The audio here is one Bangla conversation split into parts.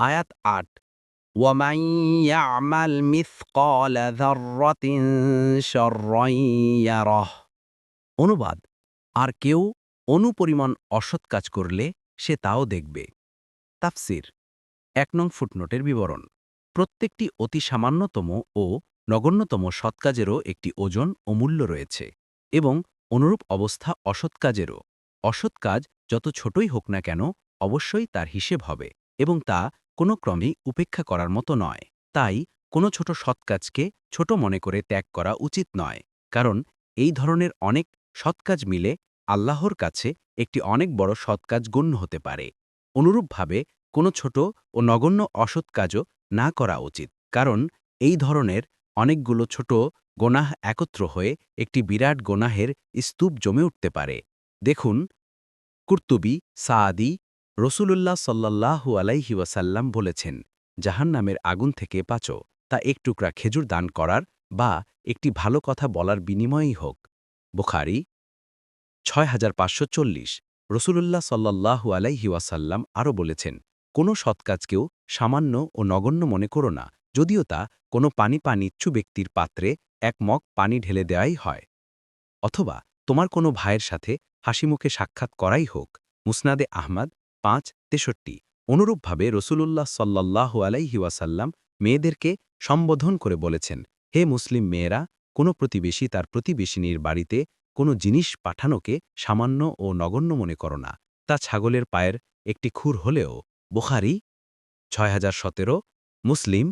আয়াত আট ومن يعمل مثقال ذرة شرا يره অনুবাদ আর কেউ অনুপরিমাণ অসৎ কাজ করলে সে তাও দেখবে তাফসির এক নং ফুটনোটের বিবরণ প্রত্যেকটি অতি সামান্যতম ও নগণ্যতম সৎ কাজেরও একটি ওজন ও মূল্য রয়েছে এবং অনুরূপ অবস্থা অসৎ কাজেরও অসৎ কাজ যত ছোটই হোক না কেন অবশ্যই তার হিসেব হবে এবং তা কোনো ক্রমেই উপেক্ষা করার মতো নয়। তাই কোনো ছোট সৎকাজকে ছোট মনে করে ত্যাগ করা উচিত নয়। কারণ এই ধরনের অনেক সৎকাজ মিলে আল্লাহর কাছে একটি অনেক বড় সৎকাজ গণ্য হতে পারে। অনুরূপভাবে কোনো ছোট ও নগণ্য অসৎ কাজও না করা উচিত। কারণ এই ধরনের অনেকগুলো ছোট গোনাহ একত্র হয়ে একটি বিরাট গোনাহের স্তূপ জমে উঠতে পারে। দেখুন, কুর্তুবি, সাআদি রসুলুল্লাহ সাল্লাল্লাহু আলাইহি ওয়াসাল্লাম বলেছেন, জাহান্নামের আগুন থেকে বাঁচো, তা এক টুকরা খেজুর দান করার বা একটি ভালো কথা বলার বিনিময়েই হোক। বুখারি ছয় হাজার পাঁচশো চল্লিশ। রসুলুল্লাহ সাল্লাল্লাহু আলাইহি ওয়াসাল্লাম আরও বলেছেন, কোনো সৎকাজকেও সামান্য ও নগণ্য মনে করো না, যদিও তা কোনো পানি পানিচ্ছু ব্যক্তির পাত্রে এক মগ পানি ঢেলে দেওয়াই হয়। অথবা তোমার কোনো ভাইয়ের সাথে হাসিমুখে সাক্ষাৎ করাই হোক। মুসনাদে আহমদ পাঁচ, তেষট্টি। অনুরূপভাবে রসুলুল্লাহ সাল্লাল্লাহু আলাইহি ওয়াসাল্লাম মেয়েদেরকে সম্বোধন করে বলেছেন, হে মুসলিম মেয়েরা, কোনো প্রতিবেশী তার প্রতিবেশিনীর বাড়িতে কোনো জিনিস পাঠানোকে সামান্য ও নগণ্য মনে করো না। তা ছাগলের পায়ের একটি খুর হলেও বুখারি ছয় মুসলিম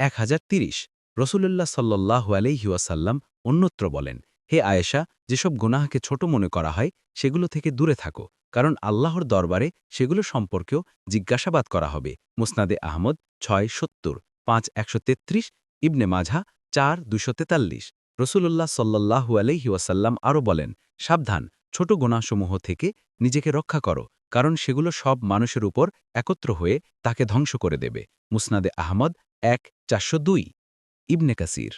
এক হাজার তিরিশ। রসুলুল্লাহ সাল্লাহ আলহিউসাল্লাম অন্যত্র বলেন, হে আয়েশা, যেসব গুনাহকে ছোট মনে করা হয়, সেগুলো থেকে দূরে থাকো। কারণ আল্লাহর দরবারে সেগুলো সম্পর্কেও জিজ্ঞাসাবাদ করা হবে। মুসনাদে আহমদ ছয় সত্তর, পাঁচ একশো তেত্রিশ, ইবনে মাঝা চার দুশো তেতাল্লিশ। রসুলুল্লাহ সাল্লাহু আলহি ওয়াসাল্লাম আরও বলেন, সাবধান, ছোট গোনাসমূহ থেকে নিজেকে রক্ষা করো, কারণ সেগুলো সব মানুষের উপর একত্র হয়ে তাকে ধ্বংস করে দেবে। মুসনাদে আহমদ এক চারশো দুই, ইবনে কাসির।